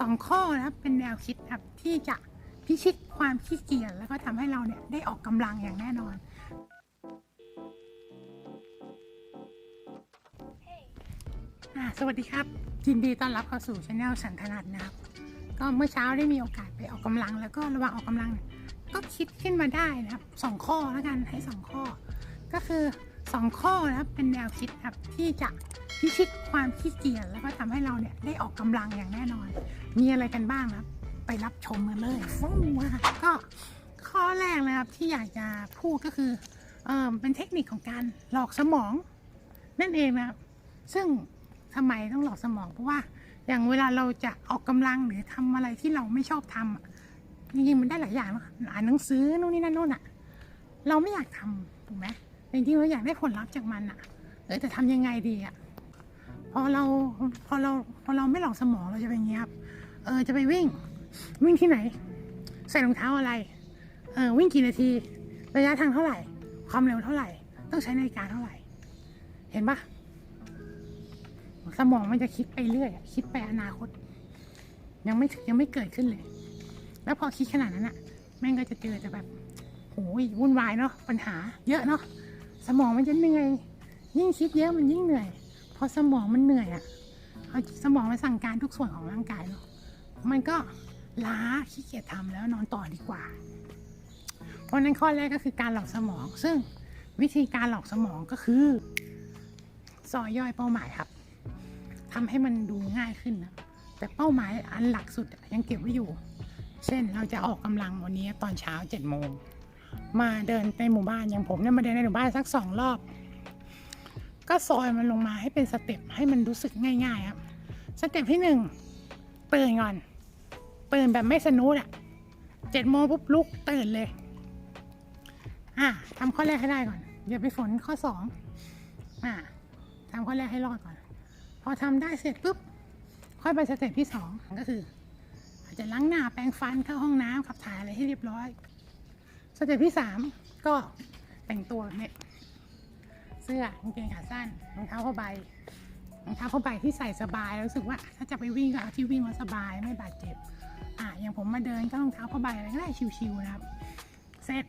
สองข้อนะครับเป็นแนวคิดครับที่จะพิชิตความขี้เกียจแล้วก็ทำให้เราเนี่ยได้ออกกำลังอย่างแน่นอน สวัสดีครับ ยินดีต้อนรับเข้าสู่ช anel สันทนัดนะครับ ก็เมื่อเช้าได้มีโอกาสไปออกกำลัง แล้วก็ระหว่างออกกำลัง ก็คิดขึ้นมาได้นะครับสองข้อแล้วกันให้สองข้อ ก็คือ สองข้อนะครับเป็นแนวคิดครับที่จะพิชิตความขี้เกียจแล้วก็ทำให้เราเนี่ยได้ออกกำลังอย่างแน่นอน มีอะไรกันบ้างครับ ไปรับชมกันเลยฟู้ว่าก็ข้อแรกเลยครับที่อยากจะพูดก็คือเออเป็นเทคนิคของการหลอกสมอง นั่นเองนะครับ ซึ่งทำไมต้องหลอกสมองเพราะว่าอย่างเวลาเราจะออกกำลังหรือทำอะไรที่เราไม่ชอบทำอะจริงๆมันได้หลายอย่างอ่านหนังสือนู่นนี่นั่นนู่นอะ เราไม่อยากทำถูกไหม แต่จริงๆเราอยากได้ผลลัพธ์จากมันอะเออแต่ทำยังไงดีอะพอเราพอเราพอเราไม่หลอกสมองเราจะเป็นอย่างเงี้ยครับเออจะไปวิ่ง วิ่งที่ไหน ใส่รองเท้าอะไร เออวิ่งกี่นาที ระยะทางเท่าไหร่ ความเร็วเท่าไหร่ ต้องใช้นาฬิกาเท่าไหร่ เห็นปะสมองมันจะคิดไปเรื่อยอะคิดไปอนาคต ยังไม่ถึงยังไม่เกิดขึ้นเลย แล้วพอคิดขนาดนั้นอะแม่งก็จะเจอแต่แบบโหยวุ่นวายเนาะปัญหาเยอะเนาะ สมองมันจะเหนื่อย ยิ่งคิดเยอะมันยิ่งเหนื่อยพอสมองมันเหนื่อยอะเอาสมองมันสั่งการทุกส่วนของร่างกายเนาะมันก็ล้าขี้เกียจทำแล้วนอนต่อดีกว่า เพราะนั้นข้อแรกก็คือการหลอกสมอง ซึ่งวิธีการหลอกสมองก็คือซอยย่อยเป้าหมายครับทำให้มันดูง่ายขึ้นนะแต่เป้าหมายอันหลักสุดยังเก็บไว้อยู่ เช่นเราจะออกกำลังวันนี้ตอนเช้าเจ็ดโมง มาเดินในหมู่บ้านอย่างผมเนี่ยมาเดินในหมู่บ้านสักสองรอบ ก็ซอยมันลงมาให้เป็นสเต็ปให้มันรู้สึกง่ายๆครับสเต็ปที่หนึ่งตื่นก่อนตื่นแบบไม่สนุกอะเจ็ดโมงปุ๊บลุกตื่นเลย อะทำข้อแรกให้ได้ก่อนอย่าไปฝนข้อสองอะทำข้อแรกให้รอดก่อน พอทำได้เสร็จปุ๊บค่อยไปสเต็ปที่สองก็คือ อาจจะล้างหน้าแปรงฟันเข้าห้องน้ำขับถ่ายอะไรให้เรียบร้อย สเต็ปที่สามก็แต่งตัวเนี่ยเสื้อกางเกงขาสั้นรองเท้าผ้าใบรองเท้าผ้าใบที่ใส่สบายแล้วรู้สึกว่า ถ้าจะไปวิ่งก็เอาที่วิ่งมาสบายไม่บาดเจ็บอะอย่างผมมาเดินก็รองเท้าผ้าใบอะไรก็ได้ชิวๆนะครับเสร็จ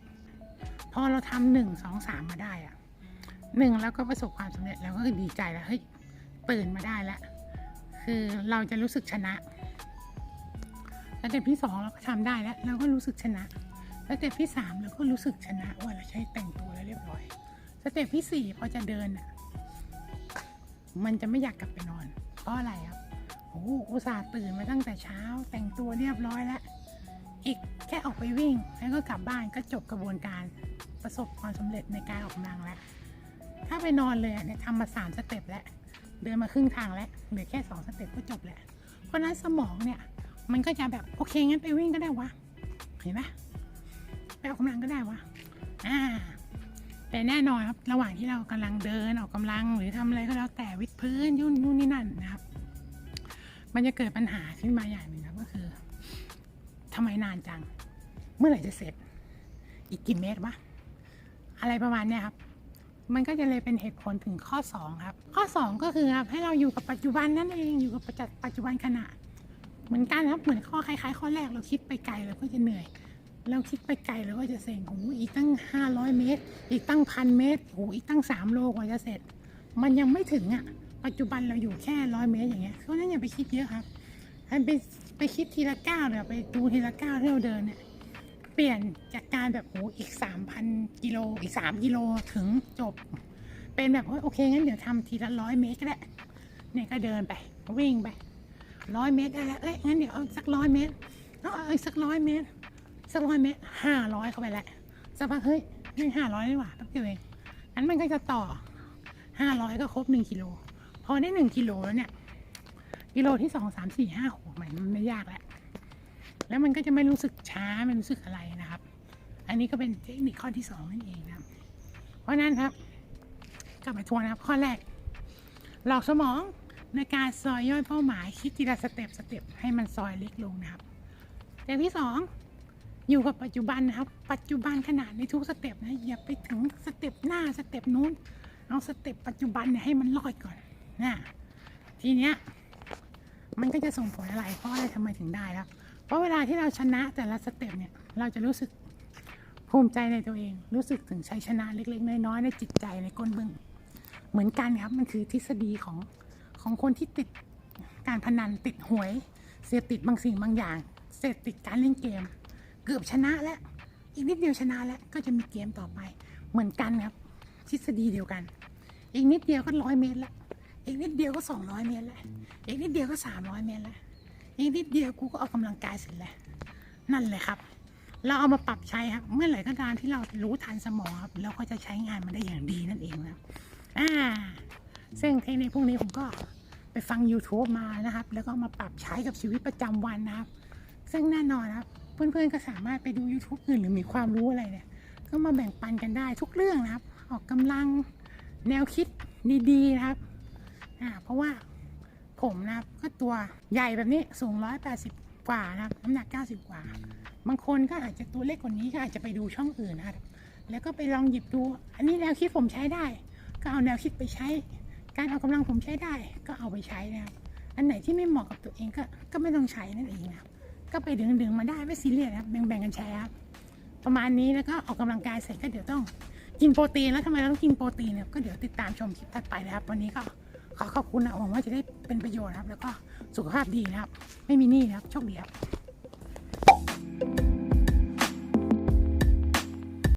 พอเราทำหนึ่งสองสามมาได้อะหนึ่งแล้วก็ประสบความสำเร็จแล้วก็ดีใจแล้วเฮ้ยตื่นมาได้แล้วคือเราจะรู้สึกชนะสเต็ปที่สองเราก็ทำได้แล้ว เราก็รู้สึกชนะ เต็ปที่สามเราก็รู้สึกชนะว่าเราใช้แต่งตัวแล้วเรียบร้อย สเต็ปที่สี่พอจะเดินอะ มันจะไม่อยากกลับไปนอน เพราะอะไรครับโอ้โหอุตส่าห์ตื่นมาตั้งแต่เช้า แต่งตัวเรียบร้อยแล้ว อีกแค่ออกไปวิ่ง แล้วก็กลับบ้านก็จบกระบวนการประสบความสำเร็จในการออกกำลังแล้ว ถ้าไปนอนเลยเนี่ยทำมาสามสเต็ปแล้ว เดินมาครึ่งทางแล้ว เหลือแค่สองสเต็ปก็จบแล้ว เพราะนั้นสมองเนี่ย มันก็จะแบบโอเคงั้นไปวิ่งก็ได้วะ เห็นไหม ไปออกกำลังก็ได้วะอ่าแต่แน่นอนครับระหว่างที่เรากำลังเดินออกกำลังหรือทำอะไรก็แล้วแต่วิดพื้นยุ่นนู่นนี่นั่นนะครับ มันจะเกิดปัญหาขึ้นมาอย่างหนึ่งครับก็คือทำไมนานจัง เมื่อไหร่จะเสร็จ อีกกี่เมตรวะอะไรประมาณเนี้ยครับ มันก็จะเลยเป็นเหตุผลถึงข้อ 2 ครับ ข้อ 2 ก็คือครับให้เราอยู่กับปัจจุบันนั่นเองอยู่กับปัจจปัจจุบันขณะ เหมือนกันครับเหมือนข้อคล้ายๆ ข้อแรกเราคิดไปไกลเราก็จะเหนื่อย เราคิดไปไกลเราก็จะเซ็งโอ้อีกตั้ง500เมตร อีกตั้งพันเมตรโอ้โหอีกตั้ง3โลกว่าจะเสร็จ มันยังไม่ถึงอะ ปัจจุบันเราอยู่แค่ร้อยเมตรอย่างเงี้ยเพราะฉะนั้นอย่าไปคิดเยอะครับให้ไปไปคิดทีละก้าวเดี๋ยไปดูทีละก้าวที่เราเดินเนี่ยเปลี่ยนจากการแบบโหอีกสามพันกิโลอีกสามกิโลถึงจบ เป็นแบบว่าโอเคงั้นเดี๋ยวทำทีละร้อยเมตรก็ได้เนี่ยก็เดินไปวิ่งไปร้อยเมตรได้แล้วเอ้ยงั้นเดี๋ยวเอาสักร้อยเมตรเอาเอาอีกสักร้อยเมตร สักร้อยเมตรห้าร้อยเข้าไปแล้วสักพักเฮ้ยนี่ห้าร้อยดีกว่าแป๊บเดียวเองงั้นมันก็จะต่อห้าร้อยก็ครบหนึ่งกิโลพอได้หนึ่งกิโลแล้วเนี่ยกิโลที่สองสามสี่ห้าหกมันมันไม่ยากแล้วแล้วมันก็จะไม่รู้สึกช้าไม่รู้สึกอะไรนะครับ อันนี้ก็เป็นเทคนิคข้อที่สองนั่นเองนะเพราะนั้นครับกลับไปทวนนะครับ ข้อแรก หลอกสมองในการซอยย่อยเป้าหมายคิดทีละสเต็ปสเต็ปให้มันซอยเล็กลงนะครับสเต็ปที่สอง อยู่กับปัจจุบันนะครับ ปัจจุบันขนาดในทุกสเต็ปนะอย่าไปถึงสเต็ปหน้าสเต็ปนู้น เอาสเต็ปปัจจุบันเนี่ยให้มันรอดก่อนนะทีเนี้ยมันก็จะส่งผลอะไรเพราะอะไรทำไมถึงได้ครับเพราะเวลาที่เราชนะแต่ละสเต็ปเนี่ยเราจะรู้สึกภูมิใจในตัวเอง รู้สึกถึงชัยชนะเล็ก ๆ น้อยๆในจิตใจในก้นบึ้งเหมือนกันครับมันคือทฤษฎีของของคนที่ติดการพนันติดหวย เสพติดบางสิ่งบางอย่าง เสพติดการเล่นเกม กือบชนะแล้ว อีกนิดเดียวชนะแล้ว ก็จะมีเกมต่อไป เหมือนกันครับ ทฤษฎีเดียวกัน อีกนิดเดียวก็ร้อยเมตรละอีกนิดเดียวก็สองร้อยเมตรละอีกนิดเดียวก็สามร้อยเมตรละอีกนิดเดียวกูก็ออกกำลังกายเสร็จแล้วนั่นแหละครับ เราเอามาปรับใช้ครับ เมื่อไหร่ก็ตามที่เรารู้ทันสมองครับเราก็จะใช้งานมันได้อย่างดีนั่นเองนะอ่าซึ่งเทคนิคพวกนี้ผมก็ไปฟัง YouTube มานะครับ แล้วก็มาปรับใช้กับชีวิตประจำวันนะครับ ซึ่งแน่นอนครับ เพื่อนๆก็สามารถไปดู YouTube อื่นหรือมีความรู้อะไรเนี่ย ก็มาแบ่งปันกันได้ทุกเรื่องนะครับ ออกกำลังแนวคิดดีๆนะครับอ่าเพราะว่าผมนะครับก็ตัวใหญ่แบบนี้สูง 180 กว่านะครับน้ำหนัก 90 กว่า บางคนก็อาจจะตัวเล็กกว่านี้ก็อาจจะไปดูช่องอื่นนะครับแล้วก็ไปลองหยิบดู อันนี้แนวคิดผมใช้ได้ ก็เอาแนวคิดไปใช้ การออกกำลังผมใช้ได้ ก็เอาไปใช้นะครับ อันไหนที่ไม่เหมาะกับตัวเองก็ก็ไม่ต้องใช้นั่นเองนะครับ ก็ไปดึงดึงๆมาได้ไม่ซีเรียสนะครับแบ่งๆกันใช้ครับประมาณนี้แล้วก็ออกกำลังกายเสร็จก็เดี๋ยวต้องกินโปรตีนแล้วทำไมเราต้องกินโปรตีนเนี่ยก็เดี๋ยวติดตามชมคลิปถัดไปนะครับ วันนี้ก็ขอขอบคุณนะหวังว่าจะได้เป็นประโยชน์ครับ แล้วก็สุขภาพดีนะครับ ไม่มีหนี้นะครับโชคดีครับ